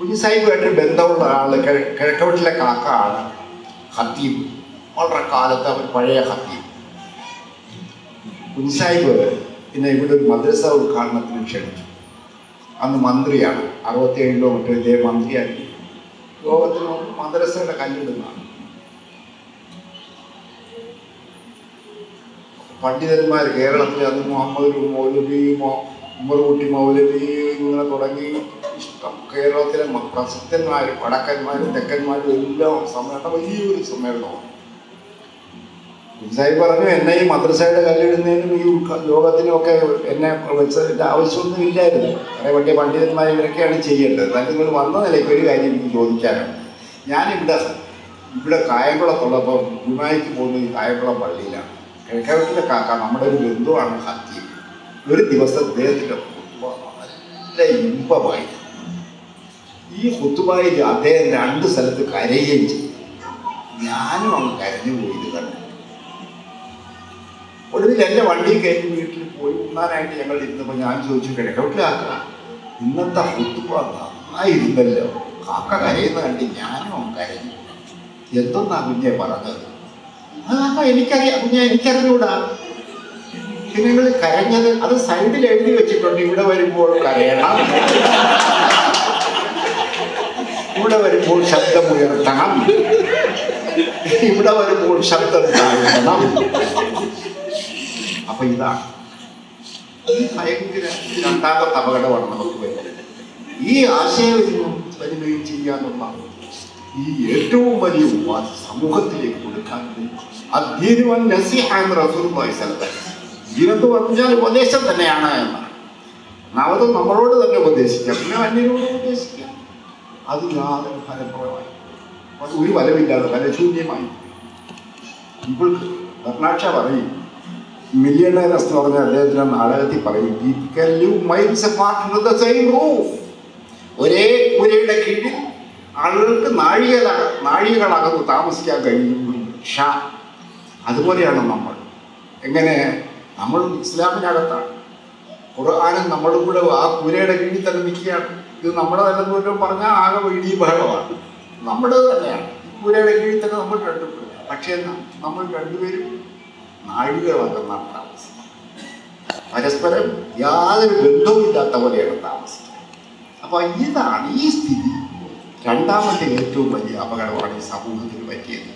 കുഞ്ഞിസാഹിബുമായിട്ട് ബന്ധമുള്ള ആൾ കിഴ- കിഴക്കോട്ടിലെ കാക്ക ആണ് ഹത്തീബ് വളരെ കാലത്ത് അവർ പഴയ ഹത്തീബ് കുഞ്ഞിസാഹിബ് പിന്നെ ഇവിടെ ഒരു മദ്രസ ഉദ്ഘാടനത്തിന് ക്ഷണിച്ചു. അന്ന് മന്ത്രിയാണ്. അറുപത്തേഴിലോ മറ്റോ ഇതേ മന്ത്രിയാക്കി ലോകത്തിന് മദ്രസയുടെ കല്ലിടുന്നതാണ്. പണ്ഡിതന്മാർ കേരളത്തിൽ അത് മുഹമ്മദ് മൗലവി ഉമ്മർകുട്ടി മൗലവി ഇങ്ങനെ തുടങ്ങി. ഇഷ്ടം. കേരളത്തിലെ പ്രസിദ്ധന്മാരും വടക്കന്മാരും തെക്കന്മാരും എല്ലാം സമ്മേളനം വലിയൊരു സമ്മേളനമാണ്. സാഹിബ് പറഞ്ഞു എന്നെ ഈ മദ്രസയുടെ കല്ലിടുന്നതിനും ഈ ലോകത്തിനുമൊക്കെ എന്നെ വെച്ചതിന്റെ ആവശ്യമൊന്നും ഇല്ലായിരുന്നു. കുറേ വലിയ പണ്ഡിതന്മാർ ഇവരൊക്കെയാണ് ചെയ്യേണ്ടത്. എന്നാൽ നിങ്ങൾ വന്ന നിലയ്ക്ക് ഒരു കാര്യം എനിക്ക് ചോദിക്കാനാണ് ഞാനിവിടെ ഇവിടെ കായംകുളത്തുള്ളപ്പോൾ ഗുണായിക്ക് പോകുന്നത് ഈ കായംകുളം പള്ളിയിലാണ്. കിഴക്കവട്ടിലെ കാക്ക നമ്മുടെ ഒരു ബന്ധുവാണ് ഹത്തി. ഒരു ദിവസം അദ്ദേഹത്തിന്റെ നല്ല ഇമ്പമായി. ഈ ഹുത്തുബായിൽ അദ്ദേഹം രണ്ട് സ്ഥലത്ത് കരയുകയും ചെയ്തു. ഞാനും അങ്ങ് കരഞ്ഞു പോയി ഇത് കണ്ടു. ഒടുവിൽ എന്റെ വണ്ടി കയറ്റി വീട്ടിൽ പോയി. ഉണ്ണാനായിട്ട് ഞങ്ങൾ ഇരുന്നപ്പോൾ ഞാൻ ചോദിച്ചു കിഴക്കോട്ടിലാക്ക ഇന്നത്തെ ഹുത്തുബ നന്നായിരുന്നല്ലോ. കാക്ക കരയുന്ന കണ്ടി ഞാനും അങ്ങ് കരഞ്ഞു. എന്തൊന്നാ കുഞ്ഞെ പറഞ്ഞത്? ആ എനിക്കറിയാം. കുഞ്ഞെ എനിക്കറിഞ്ഞൂടാ. നിങ്ങൾ കരഞ്ഞത് അത് സൈഡിൽ എഴുതി വെച്ചിട്ടുണ്ട്. ഇവിടെ വരുമ്പോൾ കരയണം. ഇവിടെ വരുമ്പോൾ ശബ്ദം ഉയർത്തണം ഇവിടെ വരുമ്പോൾ ശബ്ദം താഴ്ത്തണം. അപ്പൊ ഇതാണ് ഈ ഭയങ്കര രണ്ടാമത്തെ അപകടമാണ് നമുക്ക് വരുന്നത്. ഈ ആശയവിനിമയം വരികയും ചെയ്യാനുള്ള ഈ ഏറ്റവും വലിയ ഉപാധി സമൂഹത്തിലേക്ക് കൊടുക്കാൻ ഉപദേശം തന്നെയാണ് എന്നാണ്. നമ്മളോട് തന്നെ ഉപദേശിക്കാം. പിന്നെ അന്യരോട് ഉപദേശിക്കാം. അത് യാതൊരു ഫലപ്രദമായി. ഒരു ഫലമില്ലാതെ ഫലശൂന്യമായി. ഇപ്പോൾ ഭരണാക്ഷ പറയും. മില്യണേഴ്സ് എന്ന് പറഞ്ഞ അദ്ദേഹത്തിന്റെ നാടകത്തിൽ പറയും. ഒരേ കുരയുടെ കീഴിൽ ആളുകൾക്ക് നാഴിക നാഴികകളകന്ന് താമസിക്കാൻ കഴിയും ഷാ അതുപോലെയാണ് നമ്മൾ. എങ്ങനെ? നമ്മൾ ഇസ്ലാമിനകത്താണ്. ഖുർആാനും നമ്മുടെ കൂടെ ആ കൂരയുടെ കീഴിൽ തന്നെ നിൽക്കുകയാണ്. ഇത് നമ്മുടെ തന്നെ ദൂരം പറഞ്ഞാൽ ആകെ വീടി ബഹളമാണ് നമ്മുടെ തന്നെയാണ്. കൂരയുടെ കീഴിൽ തന്നെ നമ്മൾ രണ്ടുപേരും. പക്ഷേ എന്നാ നമ്മൾ രണ്ടുപേരും നാഴികകളകന്നാണ് താമസം പരസ്പരം യാതൊരു ബന്ധവുമില്ലാത്ത പോലെയാണ് താമസം അപ്പോൾ ഇതാണ് ഈ സ്ഥിതി. രണ്ടാമത്തെ ഏറ്റവും വലിയ അപകടമാണ് ഈ സമൂഹത്തിന് പറ്റിയത്.